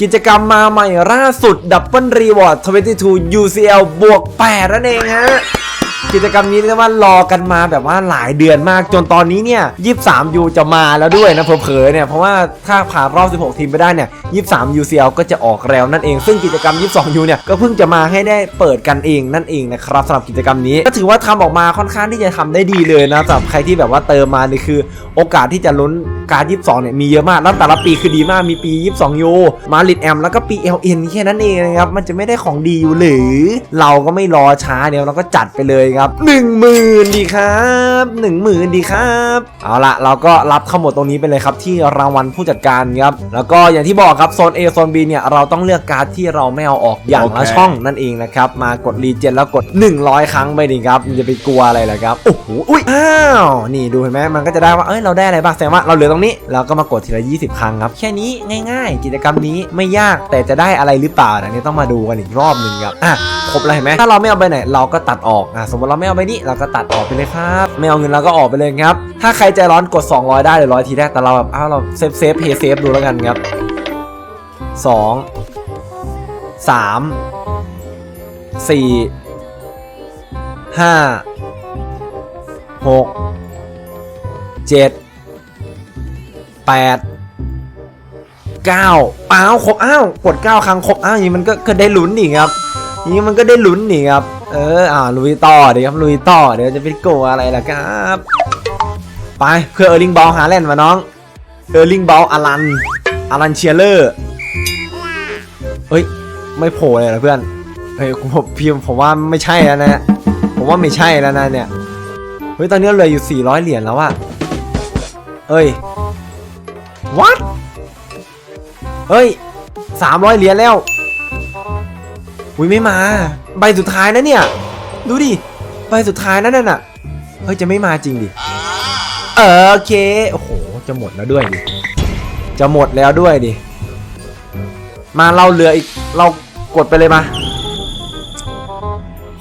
กิจกรรมมาใหม่ล่าสุดดับเบิลรีวอร์ด22 UCL บวก8นั่นเองฮะ กิจกรรมนี้เรียกว่ารอกันมาแบบว่าหลายเดือนมากจนตอนนี้เนี่ย23 U จะมาแล้วด้วยนะเผลอๆเนี่ยเพราะว่าถ้าผ่านรอบ 16 ทีมไปได้เนี่ย23 UCL ก็จะออกแล้วนั่นเอง ซึ่งกิจกรรม 22 U เนี่ยก็เพิ่งจะมาให้ได้เปิดกันเองนั่นเองนะครับสำหรับกิจกรรมนี้ก็ถือว่าทำออกมาค่อนข้างที่จะทำได้ดีเลยนะสำหรับใครที่แบบว่าเติมมานี่คือ โอกาสที่จะลุ้นการ 22 เนี่ยมีเยอะมากแล้วแต่ละปีคือดีมากมีปี 22 U มาลิดแอมแล้วก็ปี LN แค่นั้นเองนะครับมันจะไม่ได้ของดีอยู่หรือ เราก็ไม่รอช้าเดี๋ยวเราก็จัดไปเลยครับ 1 0,000ดีครับ1 0,000ดีครับ เอาละเราก็รับเข้าหมดตรงนี้ไปเลยครับที่รางวัลผู้จัดการครับแล้วก็อย่างที่บอกครับโซน A โซน B เนี่ยเราต้องเลือกการ์ดที่เราไม่เอาออกอย่างละโอเคช่องนั่นเองนะครับมากดรีเจนแล้วกด 100 ครั้งไปดิครับมันจะไปกลัวอะไรล่ะครับโอ้โหอุ้ยอ้าวนี่ดูเห็นไหมมันก็จะได้ว่าเอ้ยเราได้อะไรบ้างแสดงว่าเราเหลือตรงนี้เราก็มากดทีละ 20 ครั้งครับแค่นี้ง่าย ๆ กิจกรรมนี้ไม่ยากแต่จะได้อะไรหรือเปล่าอันนี้ต้องมาดูกันอีกรอบหนึ่งครับอะครบแล้วเห็นไหมถ้าเราไม่เอาไปไหนเราก็ตัดออกอะสมมติเราไม่เอาไปนี่เราก็ตัดออกไปเลยครับ ไม่เอาเงินเราก็ออกไปเลยครับ ถ้าใครใจร้อนกด 200 ได้เลยร้อยทีแรกแต่เราแบบอ้าวเราเซฟเซฟเพย์เซฟดูแล้วกันครับสองสามสี่ห้าหกเจ็ดแปดเก้าอ้าวครบอ้าวกดเก้าครั้งครบอ้าวอย่างนี้มันก็ก็ได้ลุ้นนี่ครับอย่างนี้มันก็ได้ลุ้นนี่ครับ เอออ่าลุยต่อเดี๋ยวครับลุยต่อเดี๋ยวจะไปโกอะไรล่ะครับ ไปเพื่อเออร์ลิงบอลหาแลนด์มาน้อง เออร์ลิงบอลอลันอลันเชียเลอร์เฮ้ยไม่โผล่เลยเหรอเพื่อนเฮ้ยผมพี่ผมว่าไม่ใช่แล้วนะผมว่าไม่ใช่แล้วนะเนี่ยเฮ้ยตอนนี้เราเหลืออยู่ 400 เหรียญแล้วอะเอ้ย what เฮ้ย300 เหรียญแล้วอุ้ยไม่มา ใบสุดท้ายนะเนี่ย ดูดิ ใบสุดท้ายนั่นน่ะ เฮ้ย จะไม่มาจริงดิ เออโอเค โอ้โห จะหมดแล้วด้วยดิ จะหมดแล้วด้วยดิ มาเราเหลืออีก เรากดไปเลยมา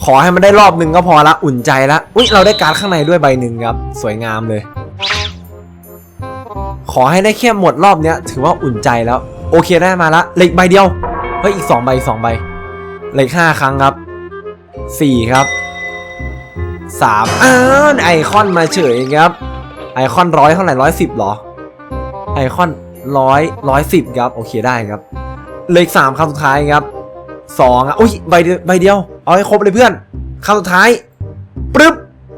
ขอให้มันได้รอบหนึ่งก็พอละ อุ่นใจละ อุ้ยเราได้การ์ดข้างในด้วยใบหนึ่งครับ สวยงามเลย ขอให้ได้แค่หมดรอบเนี้ย ถือว่าอุ่นใจแล้ว โอเคได้มาละเหล็กใบเดียว เฮ้ยอีกสองใบสองใบเหล็กห้าครั้งครับ สี่ครับสามอ้าวไอคอนมาเฉยครับ ไอคอนร้อยเท่าไหร่ร้อยสิบหรอ ไอคอนร้อยร้อยสิบครับ โอเคได้ครับเหล็กสามครั้งสุดท้ายครับสองอะอุ้ยใบเดียวใบเดียว เอาให้ครบเลยเพื่อนครั้งสุดท้ายปึ๊บ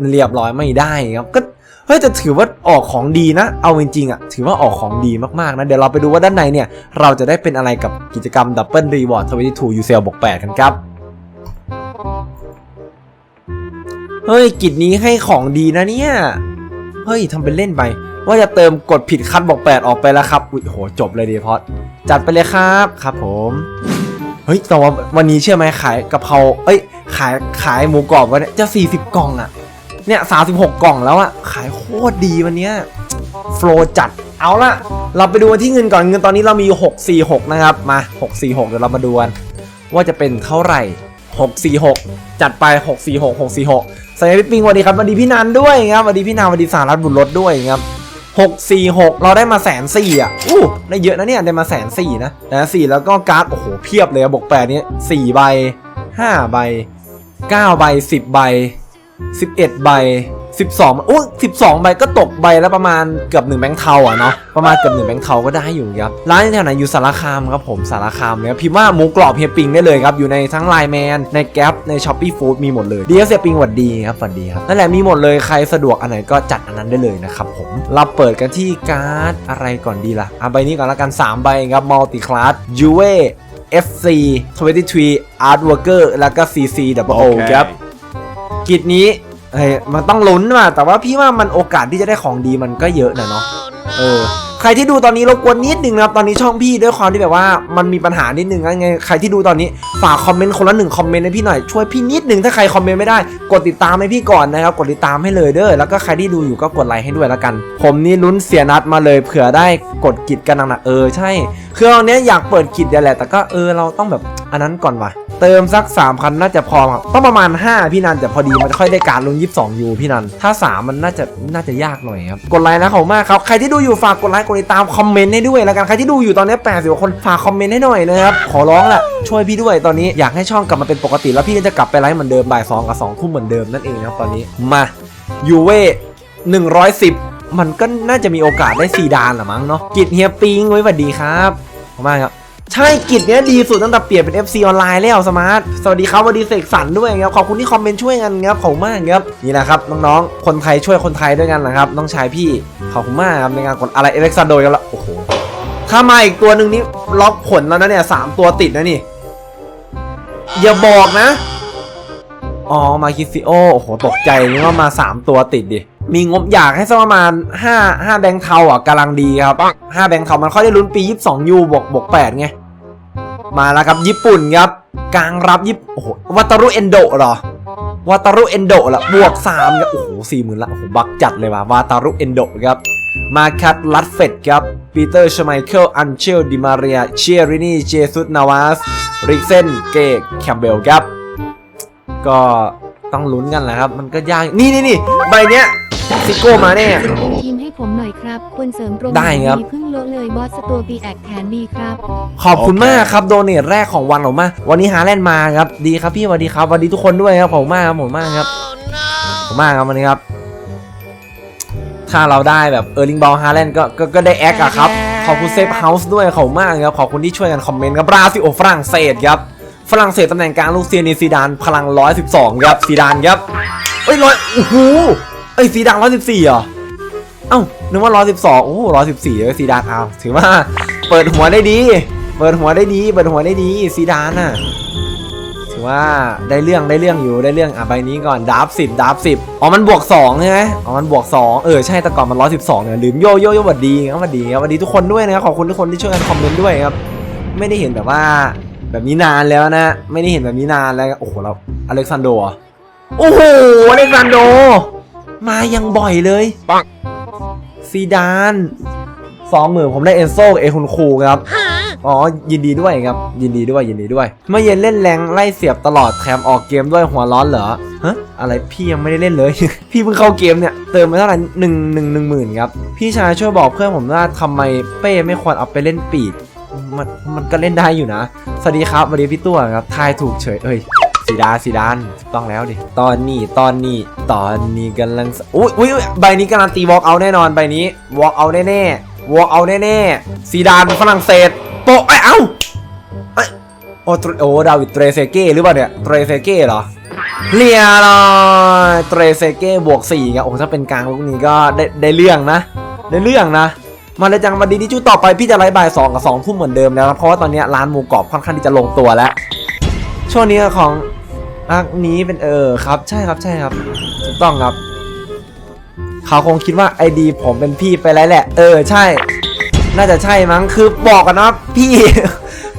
เรียบร้อยไม่ได้ครับก็เฮ้ยแต่ถือว่าออกของดีนะ เอาจริงๆอะถือว่าออกของดีมากๆนะ เดี๋ยวเราไปดูว่าด้านในเนี่ย เราจะได้เป็นอะไรกับกิจกรรม Double Reward 22 UCL บวก8กันครับ เฮ้ยกิจนี้ให้ของดีนะเนี่ย เฮ้ยทำเป็นเล่นไป ว่าจะเติมกดผิดคัดบอกแปดออกไปแล้วครับอุ้ยโหจบเลยดีพอดจัดไปเลยครับครับผมเฮ้ยแต่ว่าวันนี้เชื่อไหมขายกะเพราเอ้ย ขายขายหมูกรอบวันนี้จะ 40 กล่องอะเนี่ย36 กล่องแล้วอะขายโคตรดีวันเนี้ยโฟลจัดเอาละเราไปดูกันที่เงินก่อนเงินตอนนี้เรามี 646 นะครับ มา 646 เดี๋ยวเรามาดูกันว่าจะเป็นเท่าไหร่ 646 จัดไป 646 646 สวัสดีพี่ปิงสวัสดีครับสวัสดีพี่นันด้วยครับสวัสดีพี่นาสวัสดีสารัตบุญรถด้วยครับหกสี่หกเราได้มาแสนสี่อะอู้ได้เยอะนะเนี่ยได้มาแสนสี่นะแสนสี่แล้วก็การ์ดโอ้โหเพียบเลยอะบวกแปดนี้สี่ใบห้าใบเก้าใบสิบใบสิบเอ็ดใบ สิบสองโอ้สิบสองใบก็ตกใบแล้วประมาณเกือบหนึ่งแบงค์เทาอะเนาะประมาณเกือบหนึ่งแบงค์เทาก็ได้อยู่ครับร้านแถวไหนอยู่สารคามครับผมสารคามเนี่ยพิมพ์ว่าหมูกรอบเฮียปิงได้เลยครับอยู่ในทั้งไลน์แมนในแก๊ปในช้อปปี้ฟู้ดมีหมดเลยดีเฮียปิงหวัดดีครับหวัดดีครับนั่นแหละมีหมดเลยใครสะดวกอันไหนก็จัดอันนั้นได้เลยนะครับผมเราเปิดกันที่การ์ดอะไรก่อนดีล่ะอะใบนี้ก่อนละกัน3ใบครับมัลติคลาสยูเว FC 23 Art Worker แล้วก็ CC Double O ครับกิจนี้ เฮ้ยมันต้องลุ้นว่ะแต่ว่าพี่ว่ามันโอกาสที่จะได้ของดีมันก็เยอะนะเนาะเออใครที่ดูตอนนี้รบกวนนิดนึงนะครับตอนนี้ช่องพี่ด้วยความที่แบบว่ามันมีปัญหานิดนึงนะไงใครที่ดูตอนนี้ฝากคอมเมนต์คนละหนึ่งคอมเมนต์ให้พี่หน่อยช่วยพี่นิดนึงถ้าใครคอมเมนต์ไม่ได้ กดติดตามให้พี่ก่อนนะครับกดติดตามให้เลยเด้อแล้วก็ใครที่ดูอยู่ก็กดไลค์ให้ด้วยแล้วกัน ผมนี่ลุ้นเสียนัดมาเลยเผื่อได้กดกิจกันหนักๆเออใช่คือตอนเนี้ยอยากเปิดกิจเดียวแหละแต่ก็เออเราต้องแบบอันนั้นก่อนว่ะ เติมสัก 3,000 น่าจะพอครับต้องประมาณ 5 พี่นันจะพอดีมันค่อยได้การลง22ยูพี่นัน ถ้า 3 มันน่าจะน่าจะยากหน่อยครับ กดไลค์นะขอบมากครับ ใครที่ดูอยู่ฝากกดไลค์กดติดตามคอมเมนต์ให้ด้วยแล้วกัน ใครที่ดูอยู่ตอนนี้80กว่าคนฝากคอมเมนต์ให้หน่อยนะครับ ขอร้องแหละช่วยพี่ด้วยตอนนี้อยากให้ช่องกลับมาเป็นปกติ แล้วพี่ก็จะกลับไปไลฟ์เหมือนเดิมบ่าย2กับ2ทุ่มเหมือนเดิมนั่นเองครับตอนนี้มายูเว่110 มันก็น่าจะมีโอกาสได้ซีดานละมั้งเนาะกิจเฮียปิงไว้สวัสดีครับขอบมากครับ ใช่กิจเนี้ยดีสุดตั้งแต่เปลี่ยนเป็น FC ออนไลน์แล้วสมาร์ท สวัสดีครับสวัสดีเสกสรรด้วยครับ ขอบคุณที่คอมเมนต์ช่วยกันครับขอบคุณมากครับ นี่แหละครับน้องๆ คนไทยช่วยคนไทยด้วยกันนะครับ น้องชายพี่ ขอบคุณมากครับในการกดอะไรเอเล็กซานโดกันละโอ้โห ถ้ามาอีกตัวหนึ่งนี้ล็อกผลแล้วนะเนี่ยสามตัวติดนะนี่ อย่าบอกนะ อ๋อ มาคิซิโอ โอ้โห ตกใจนึกว่ามา 3 ตัวติดดิมีงบอยากให้สักประมาณ 5 5 แบงค์เทาอะกำลังดีครับ 5 แบงค์เทามันค่อยได้ลุ้นปี 22ยูบวกบวก8ไง มาแล้วครับญี่ปุ่นครับกลางรับญี่ปุ่นโอ้โหวัตารุเอนโดเหรอวาตารุเอนโดละบวก3ครับโอ้โหสี่หมื่นละโอ้โหบักจัดเลยว่ะวาตารุเอนโดครับมาคัตลัดเฟดครับปีเตอร์ชไมเคิลอันเชลดิมาเรียเชียรินีเจสุสนาวาสริกเซนเกกแคมเบลครับก็ ต้องลุ้นกันแหละครับ มันก็ยาก นี่นี่นี่ใบเนี้ยซิโก้มาแน่เป็นทีมให้ผมหน่อยครับ ควรเสริมตรงได้ครับ เพิ่งโละเลยบอสสตัวปีแอกแขนดีครับ ขอบคุณมากครับโดเนทแรกของวันผมมากวันนี้ฮาแลนด์มาครับ ดีครับพี่สวัสดีครับสวัสดีทุกคนด้วยครับขอบคุณมากครับขอบคุณมากครับขอบคุณมากครับวันนี้ครับ ถ้าเราได้แบบเออร์ลิงบอลฮาแลนด์ก็ก็ก็ได้แอคอะครับ ขอบคุณเซฟเฮาส์ด้วยขอบคุณมากครับ ขอบคุณที่ช่วยกันคอมเมนต์ครับบราซิลโอฝรั่งเศสครับ ฝรั่งเศสตำแหน่งกลางลูกเซียนีซีดานพลัง 112ครับซีดานครับเอ้ยร้อยโอ้โหเอ้ยซีดาน114เหรอเอ้านึกว่า 112 โอ้โห114เลยซีดานเอาถือว่าเปิดหัวได้ดี เปิดหัวได้ดี เปิดหัวได้ดีซีดานน่ะถือว่าได้เรื่องได้เรื่องอยู่ได้เรื่องอะใบนี้ก่อนดับสิบดับสิบอ๋อมันบวก2ใช่ไหมอ๋อมันบวก2เออใช่แต่ก่อนมัน112เนี่ยลืมโยโยโยสวัสดีครับสวัสดีครับสวัสดีทุกคนด้วยนะครับขอบคุณทุกคนที่ช่วยกันคอมเมนต์ด้วยครับไม่ได้เห็นแบบว่า แบบนี้นานแล้วนะ ไม่ได้เห็นแบบนี้นานแล้ว โอ้โหเราอเล็กซานโดเหรอโอ้โหอเล็กซานโด มายังบ่อยเลย ปังซีดานสองหมื่นผมได้เอนโซกับเอคุนคูครับอ๋อ ยินดีด้วยครับ ยินดีด้วย ยินดีด้วย เมื่อเย็นเล่นแรงไล่เสียบตลอดแถมออกเกมด้วยหัวร้อนเหรอ ฮะ อะไรพี่ยังไม่ได้เล่นเลย พี่เพิ่งเข้าเกมเนี่ย เติมไปเท่าไหร่หนึ่งหนึ่งหนึ่งหมื่นครับ พี่ชายช่วยบอกเพื่อนผมว่าทำไมเป้ไม่ควรเอาไปเล่นปีก มันมันก็เล่นได้อยู่นะ สวัสดีครับสวัสดีพี่ตัวครับทายถูกเฉยเอ้ยสีดาสีดานต้องแล้วดิ ตอนนี้ตอนนี้ตอนนี้กำลังอุ้ยอุ้ยใบนี้การันตีวอล์กเอาแน่นอนใบนี้วอล์กเอาแน่ๆวอล์กเอาแน่ๆสีดานฝรั่งเศสโปะไอ้เอ้าเอ้ยโอ้โอ้ดาวิดเตรเซเก้หรือเปล่าเนี่ยเตรเซเก้เหรอเรียรอยเตรเซเก้บวก4ครับโอ้ถ้าเป็นกลางลูกนี้ก็ได้ได้เรื่องนะ ได้เรื่องนะ มาเลยจังมาดีที่จุดต่อไปพี่จะไลฟ์บ่ายสองกับสองทุ่มเหมือนเดิมแล้วนะเพราะว่าตอนนี้ร้านหมูกรอบค่อนข้างที่จะลงตัวแล้ว ช่วงนี้ของอักนี้เป็นเออครับ ใช่ครับใช่ครับถูกต้องครับ เขาคงคิดว่าไอดีผมเป็นพี่ไปแล้วแหละ เออใช่ น่าจะใช่มั้งคือบอกกันนะพี่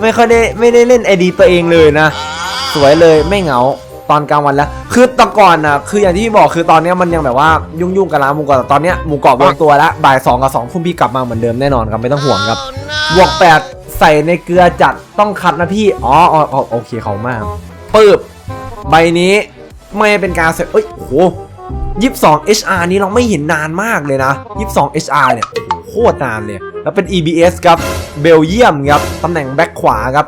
ไม่ค่อยได้ไม่ได้เล่นไอดีตัวเองเลยนะ สวยเลยไม่เหงา ตอนกลางวันแล้ว คือแตะก่อนนะคืออย่างที่พี่บอกคือตอนเนี้ยมันยังแบบว่ายุ่งยุ่งๆกับร้านหมูกรอบแต่ตอนเนี้ยหมูกรอบวางตัวแล้วบ่ายสองกับสองทุ่มพี่กลับมาเหมือนเดิมแน่นอนครับไม่ต้องห่วงครับบวกแปดใส่ในเกลือจัดต้องคัดนะพี่อ๋ออ๋ออ๋อโอเคเขามากปึ๊บใบนี้ไม่เป็นการเสร็จเอ้ยโอ้โหยี่สิบสอง HR นี้เราไม่เห็นนานมากเลยนะยี่สิบสอง HR เนี่ยโอ้โหโคตรนานเลย แล้วเป็น EBS ครับ เบลเยียมครับ ตำแหน่งแบ็คขวาครับ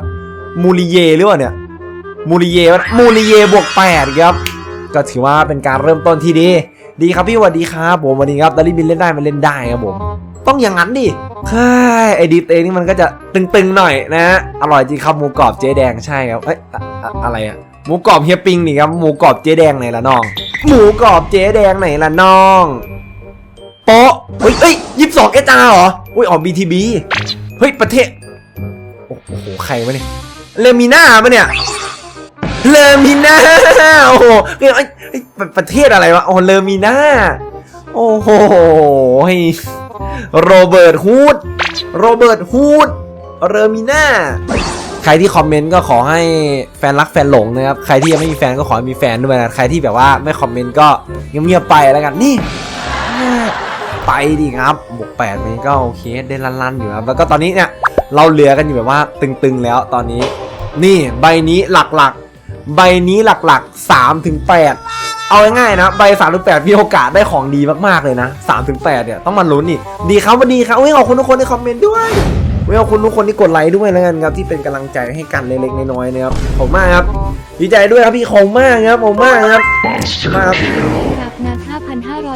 มูริเยหรือเปล่าเนี่ย มูริเยมูริเยบวก8ครับ ก็ถือว่าเป็นการเริ่มต้นที่ดี ดีครับพี่สวัสดีครับผมวันนี้ครับดาริบินเล่นได้มันเล่นได้ครับผม ต้องอย่างนั้นดิใช่ไอดีเตนี่มันก็จะตึงๆหน่อยนะ อร่อยจริงครับหมูกรอบเจ๊แดงใช่ครับเอ้ยอะอะอะไรอะหมูกรอบเฮียปิงนี่ครับหมูกรอบเจ๊แดงไหนละน้อง หมูกรอบเจ๊แดงไหนละน้องโป๊ะเฮ้ยเอ้ยยี่สิบสองเอจาเหรออุ้ยออกบีทีบีเฮ้ยประเทศโอ้โหใครวะเนี่ยเลมิน่าปะเนี่ย เลอมิน่าโอ้โหเอ้ยเอ้ประเทศอะไรวะโอ้เลอมิน่าโอ้โหโรเบิร์ตฮูดโรเบิร์ตฮูดเรอมิน่าใครที่คอมเมนต์ก็ขอให้แฟนรักแฟนหลงนะครับ ใครที่ยังไม่มีแฟนก็ขอให้มีแฟนด้วยนะ ใครที่แบบว่าไม่คอมเมนต์ก็เงียบๆไปแล้วกันนี่ ไปดิครับบวกแปดมันก็โอเคได้ลันๆอยู่ครับ แล้วก็ตอนนี้เนี่ยเราเหลือกันอยู่แบบว่าตึงๆแล้วตอนนี้ นี่ใบนี้หลักๆ ใบนี้หลักๆ3ถึง8เอาง่ายๆนะ ใบ3ถึง8มีโอกาสได้ของดีมากๆเลยนะ3ถึง8เนี่ยต้องมาลุ้นนี่ดีครับวันดีครับเฮ้ยขอบคุณทุกคนที่คอมเมนต์ด้วยเฮ้ยขอบคุณทุกคนที่กดไลค์ด้วยแล้วกันครับที่เป็นกำลังใจให้กันเล็กๆน้อยๆนะครับขอบคุณมากครับดีใจด้วยครับพี่ขอบคุณมากครับขอบคุณมากครับขอบคุณมากครับครับนะ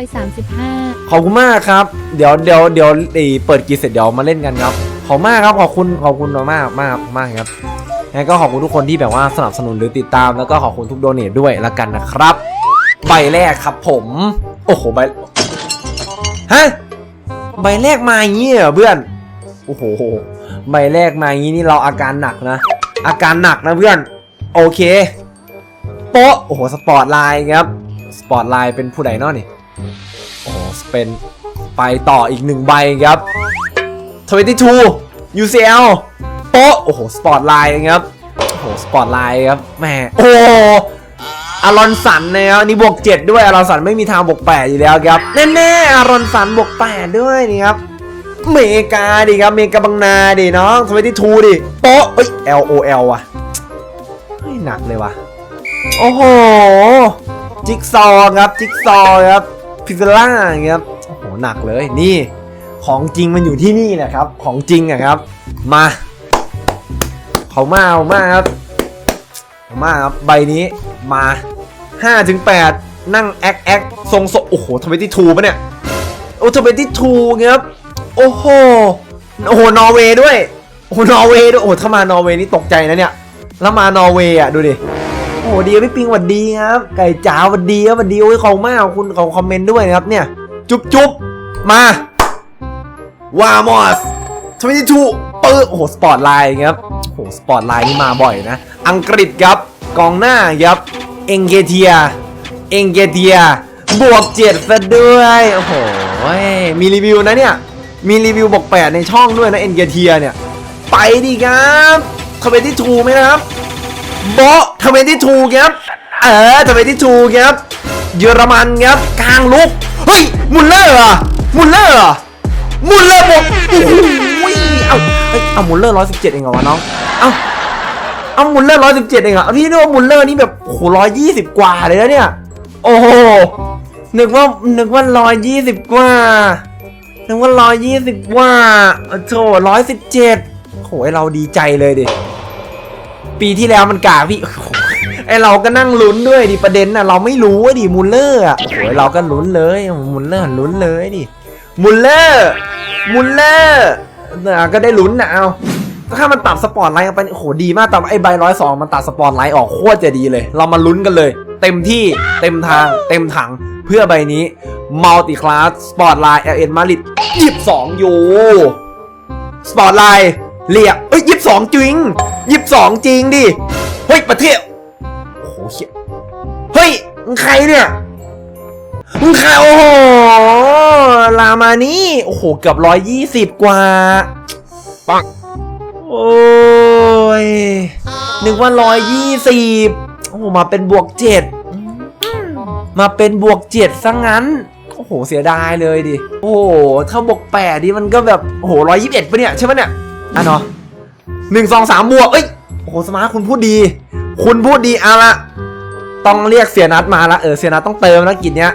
5,535 ขอบคุณมากครับ เดี๋ยวเดี๋ยวเดี๋ยวเอ่อเปิดกีเสร็จเดี๋ยวมาเล่นกันครับขอบคุณมากครับขอบคุณขอบคุณมากมากมากครับ แล้วก็ขอบคุณทุกคนที่แบบว่าสนับสนุนหรือติดตาม แล้วก็ขอบคุณทุกโดเนทด้วยละกันนะครับ ใบแรกครับผม โอ้โหใบฮะใบแรกมาอย่างนี้เหรอเพื่อน โอ้โห ใบแรกมาอย่างนี้นี่เราอาการหนักนะ อาการหนักนะเพื่อน โอเค โป๊ะ โอ้โห สปอร์ตไลน์ครับ สปอร์ตไลน์เป็นผู้ใดเนาะนี่ โอ้โหเป็นไปต่ออีกหนึ่งใบครับ22 UCL โป๊ะโอ้โห สปอร์ตไลน์ครับ โอ้โห สปอร์ตไลน์ครับแหมโอ้อารอนสันนะครับนี่บวก 7 ด้วยอารอนสันไม่มีทางบวก 8 อยู่แล้วครับแน่ๆอารอนสันบวก 8 ด้วยนี่ครับเมกาดิครับเมกาบังนาดิน้อง22ดิโป๊ะเอ้ย LOL ว่ะเฮ้ยหนักเลยว่ะ โอ้โห จิ๊กซอครับจิ๊กซอครับพิซซ่าอย่างเงี้ยครับโอ้โหหนักเลยนี่ ของจริงมันอยู่ที่นี่แหละครับ ของจริงอะครับ มา เขามาเอามาครับเขามาครับใบนี้มา5ถึง8นั่งแอคแอคทรงโซโอ้โหทำไมที่ทูปะเนี่ยโอ้ทำไมที่ทูครับโอ้โหโอ้โหนอร์เวย์ด้วยโอ้โหนอร์เวย์ด้วยโอ้ถ้ามานอร์เวย์นี่ตกใจนะเนี่ยแล้วมานอร์เวย์อะดูดิโอ้โหดีครับพี่ปิงหวัดดีครับไก่จ๋าหวัดดีครับหวัดดีโอ้ยขอบมากขอคุณขาคอมเมนต์ด้วยนะครับเนี่ยจุ๊บจุ๊บมาวามอสทวิตทูเปิดโอ้โหสปอร์ตไลน์ครับ หสปอร์ตไลน์นี่มาบ่อยนะ อังกฤษครับ กองหน้าครับ เองเกเทีย เองเกเทีย บวกเจ็ดซะด้วย โอ้โห มีรีวิวนะเนี่ย มีรีวิวบอกแปดในช่องด้วยนะเอ็นเกเทียเนี่ย ไปดิครับทวิตทูไหมนะครับโบทำไมที่ถูครับ เออทำไมที่ถูครับ เยอรมันครับ กลางลุก เฮ้ย มุลเลอร์อะมุลเลอร์เหรอมุลเลอร์บอกโอ้โหเอาเอ้ยเอามุลเลอร์ร้อยสิบเจ็ดเองเหรอวะน้อง เอาเอามุลเลอร์ร้อยสิบเจ็ดเองเหรอเอาพี่นึกว่ามุลเลอร์นี่แบบโอ้โหร้อยยี่สิบกว่าเลยนะเนี่ย โอ้โหนึกว่านึกว่าร้อยยี่สิบกว่านึกว่าร้อยยี่สิบกว่าโอ้โถร้อยสิบเจ็ดโหยเราดีใจเลยดิปีที่แล้วมันกากพี่ไอเราก็นั่งลุ้นด้วยดิประเด็นน่ะเราไม่รู้ดิมุลเลอร์อะโอ้โหเราก็ลุ้นเลยมุลเลอร์ลุ้นเลยดิมุลเลอร์มุลเลอร์น่ะก็ได้ลุ้นนะเอา ถ้ามันตัดสปอร์ตไลท์ออกไปโอ้โหดีมากแต่ไอใบร้อยสองมันตัดสปอร์ตไลท์ออกโคตรจะดีเลย เรามาลุ้นกันเลย เต็มที่เต็มทาง เต็มถังเพื่อใบนี้มัลติคลาสสปอร์ตไลท์เอเอ็นมาริดยี่สิบสองยูสปอร์ตไลน์เรียกเอ้ยยี่สองจริงยี่สองจริงดิเฮ้ยประเทศโอ้โหเหี้ยเฮ้ยมึงใครเนี่ยมึงใครโอ้โหลามานี่ โอ้โห เกือบร้อยยี่สิบกว่า ปัง โอ้ยนึกว่าร้อยยี่สิบโอ้โหมาเป็นบวกเจ็ดมาเป็นบวกเจ็ดซะงั้น โอ้โห เสียดายเลยดิ โอ้โห ถ้าบวกแปดดิมันก็แบบ โอ้โหร้อยยี่สิบเอ็ดปะเนี่ย ใช่ปะเนี่ยอะเนาะหนึ่งสองสามบวก เอ้ย โอ้โห สมาร์ทคุณพูดดี คุณพูดดีเอาละต้องเรียกเสียนัดมาละ เออ เสียนัดต้องเติมแล้วกินเนี้ย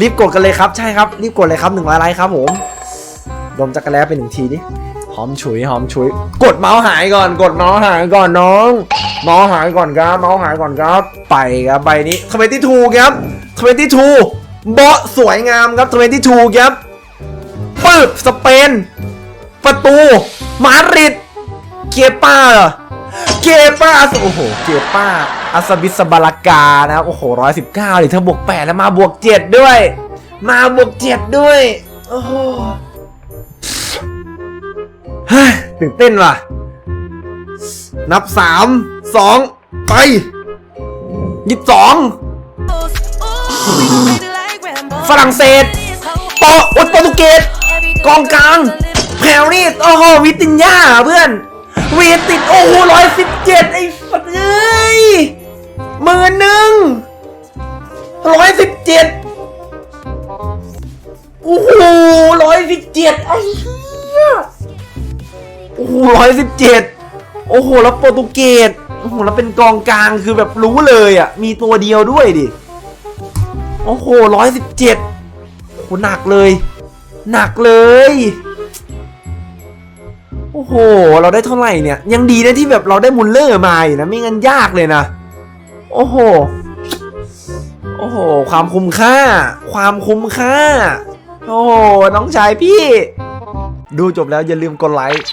รีบกดกันเลยครับ ใช่ครับ รีบกดเลยครับหนึ่งไลค์ครับผม ดมจักรแล้ไปหนึ่งทีดิ หอมฉุยหอมฉุย กดเมาส์หายก่อน กดเมาส์หายก่อนน้องเมาส์หายก่อนครับ เมาส์หายก่อนครับ ไปครับใบนี้ทเวนตี้ทูครับทเวนตี้ทูเบาะสวยงามครับทเวนตี้ทูครับปึ๊บสเปน ประตู มาดริดเกป้าเหรอเกป้าโอ้โหเกป้าอัสบิสบาลากานะครับโอ้โหร้อยสิบเก้าเลยเธอบวกแปดแล้วมาบวกเจ็ดด้วย มาบวกเจ็ดด้วย โอ้โห เฮ้ยตื่นเต้นว่ะ นับสามสองไปยี่สิบสองฝรั่งเศสโปอุยโปรตุเกสกองกลางแพรนี่ โอ้โห วิตินยาเพื่อนวีติด โอ้โหร้อยสิบเจ็ดไอ้สัตว์เอ้ยหมื่นหนึ่งร้อยสิบเจ็ดโอ้โหร้อยสิบเจ็ดไอ้เหี้ย โอ้โหร้อยสิบเจ็ดโอ้โห แล้วโปรตุเกส โอ้โห แล้วเป็นกองกลางคือแบบรู้เลยอะ มีตัวเดียวด้วยดิ โอ้โหร้อยสิบเจ็ดโอ้โหหนักเลย หนักเลย โอ้โห เราได้เท่าไหร่เนี่ย ยังดีนะที่แบบเราได้มุลเลอร์มาอยู่นะ ไม่งั้นยากเลยนะ โอ้โห โอ้โห ความคุ้มค่า ความคุ้มค่า โอ้โห น้องชายพี่ ดูจบแล้วอย่าลืมกดไลค์